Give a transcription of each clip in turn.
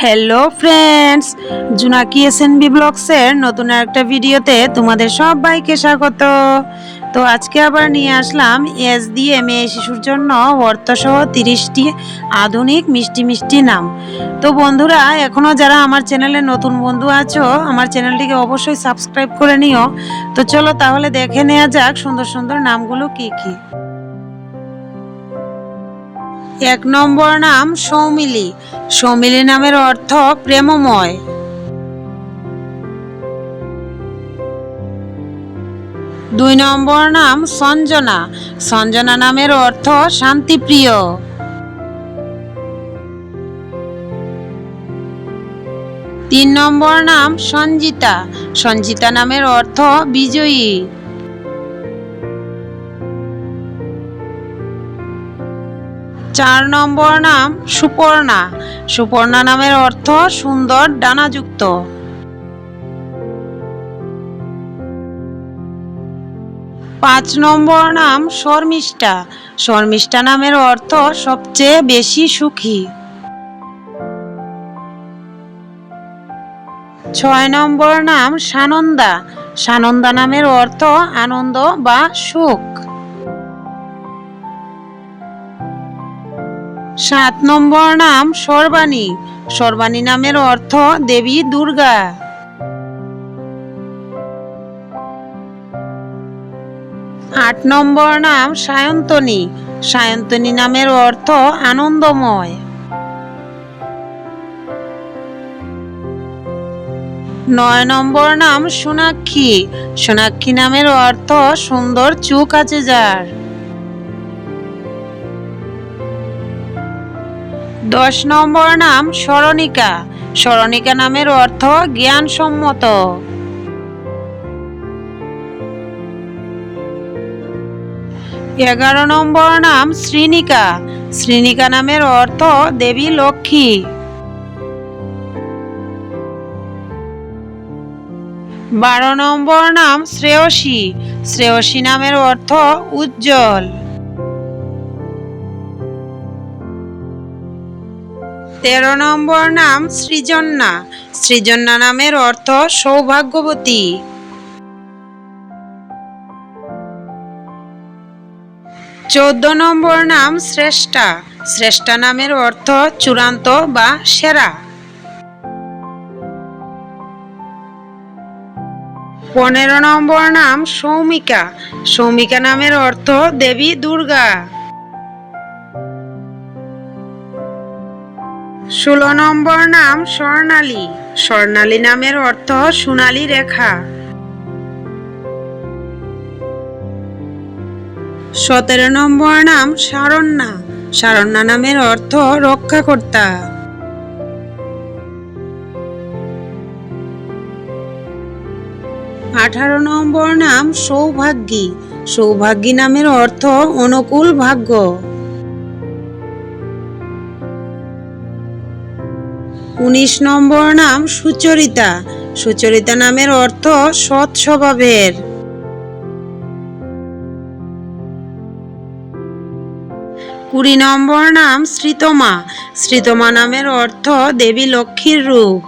Hello friends Junaki SNB ব্লগসের নতুন একটা ভিডিওতে তোমাদের সবাইকে স্বাগত। তো আজকে আবার নিয়ে আসলাম এস দিয়ে মেয়ে শিশুর জন্য অর্থসহ তিরিশটি আধুনিক মিষ্টি মিষ্টি নাম। তো বন্ধুরা এখনও যারা আমার চ্যানেলে নতুন বন্ধু আছো, আমার চ্যানেলটিকে অবশ্যই সাবস্ক্রাইব করে নিও। তো চলো তাহলে দেখে নেওয়া যাক সুন্দর সুন্দর নামগুলো কি কি। এক নম্বর নাম সৌমিলি। সৌমিলি নামের অর্থ প্রেমময়। দুই নম্বর নাম সঞ্জনা। সঞ্জনা নামের অর্থ শান্তিপ্রিয়। তিন নম্বর নাম সঞ্জিতা। সঞ্জিতা নামের অর্থ বিজয়ী। চার নম্বর নাম সুপর্ণা। সুপর্ণা নামের অর্থ সুন্দর ডানাযুক্ত। পাঁচ নম্বর নাম শর্মিষ্ঠা। শর্মিষ্ঠা নামের অর্থ সবচেয়ে বেশি সুখী। ছয় নম্বর নাম সানন্দা। সানন্দা নামের অর্থ আনন্দ বা সুখ। সাত নম্বর নাম সর্বাণী সর্বাণী নামের অর্থ দেবী দুর্গা। আট নম্বর নাম সায়ন্তনী। সায়ন্তনী নামের অর্থ আনন্দময়। নয় নম্বর নাম সোনাক্ষী। সোনাক্ষী নামের অর্থ সুন্দর চুক আছে যার। দশ নম্বর নাম স্মরণিকা স্মরণিকা নামের অর্থ জ্ঞানসম্মত। এগারো নম্বর নাম শ্রীনিকা। শ্রীনিকা নামের অর্থ দেবী লক্ষ্মী। বারো নম্বর নাম শ্রেয়সী। শ্রেয়সী নামের অর্থ উজ্জ্বল। তেরো নম্বর নাম সৃজন্না সৃজন্না নামের অর্থ সৌভাগ্যবতী। চোদ্দ নম্বর নাম শ্রেষ্ঠা। শ্রেষ্ঠা নামের অর্থ চূড়ান্ত বা সেরা। পনেরো নম্বর নাম সৌমিকা। সৌমিকা নামের অর্থ দেবী দুর্গা। ষোলো নম্বর নাম স্বর্ণালী। স্বর্ণালী নামের অর্থ সোনালী রেখা। সতেরো নম্বর নাম সারণ্যা। সারণ্যা নামের অর্থ রক্ষাকর্তা। আঠারো নম্বর নাম সৌভাগ্যী। সৌভাগ্যী নামের অর্থ অনুকূল ভাগ্য। উনিশ নম্বর নাম সুচরিতা। সুচরিতা নামের অর্থ সৎ স্বভাবের। কুড়ি নম্বর নাম শ্রীতমা। শ্রীতমা নামের অর্থ দেবী লক্ষ্মীর রূপ।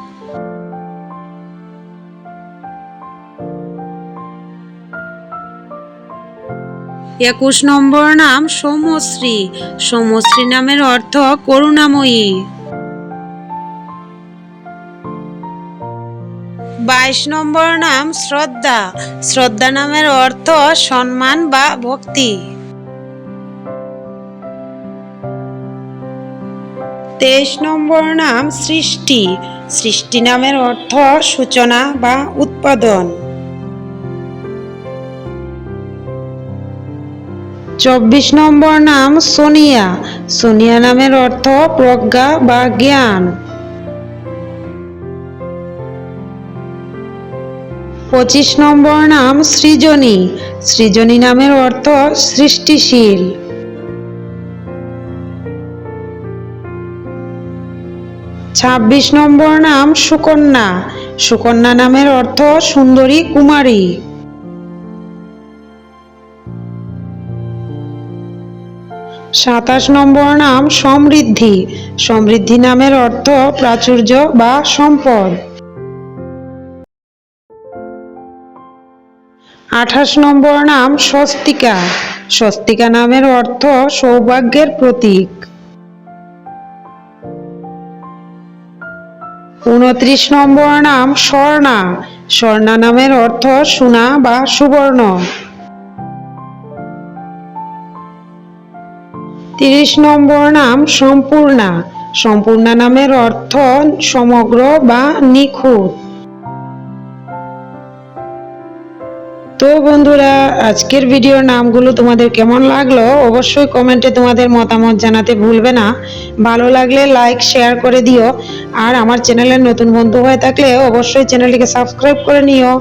একুশ নম্বর নাম সৌমশ্রী সৌমশ্রী নামের অর্থ করুণাময়ী। বাইশ নম্বর নাম শ্রদ্ধা। শ্রদ্ধা নামের অর্থ সম্মান বা ভক্তি। তেইশ নম্বর নাম সৃষ্টি। সৃষ্টি নামের অর্থ সূচনা বা উৎপাদন। চব্বিশ নম্বর নাম সোনিয়া। সোনিয়া নামের অর্থ প্রজ্ঞা বা জ্ঞান। পঁচিশ নম্বর নাম সৃজনী। সৃজনী নামের অর্থ সৃষ্টিশীল। ছাব্বিশ নম্বর নাম সুকন্যা। সুকন্যা নামের অর্থ সুন্দরী কুমারী। সাতাশ নম্বর নাম সমৃদ্ধি। সমৃদ্ধি নামের অর্থ প্রাচুর্য বা সম্পদ। আঠাশ নম্বর নাম স্বস্তিকা। স্বস্তিকা নামের অর্থ সৌভাগ্যের প্রতীক। উনত্রিশ নম্বর নাম স্বর্ণা। স্বর্ণা নামের অর্থ সোনা বা সুবর্ণ। তিরিশ নম্বর নাম সম্পূর্ণা। সম্পূর্ণা নামের অর্থ সমগ্র বা নিখুঁত। তো বন্ধুরা, আজকের ভিডিওর নামগুলো তোমাদের কেমন লাগল অবশ্যই কমেন্টে তোমাদের মতামত জানাতে ভুলবে না। ভালো লাগলে লাইক শেয়ার করে দিও। আর আমার চ্যানেলের নতুন বন্ধু হয়ে থাকলে অবশ্যই চ্যানেলটিকে সাবস্ক্রাইব করে নিও।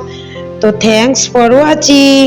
তো থ্যাংকস ফর ওয়াচিং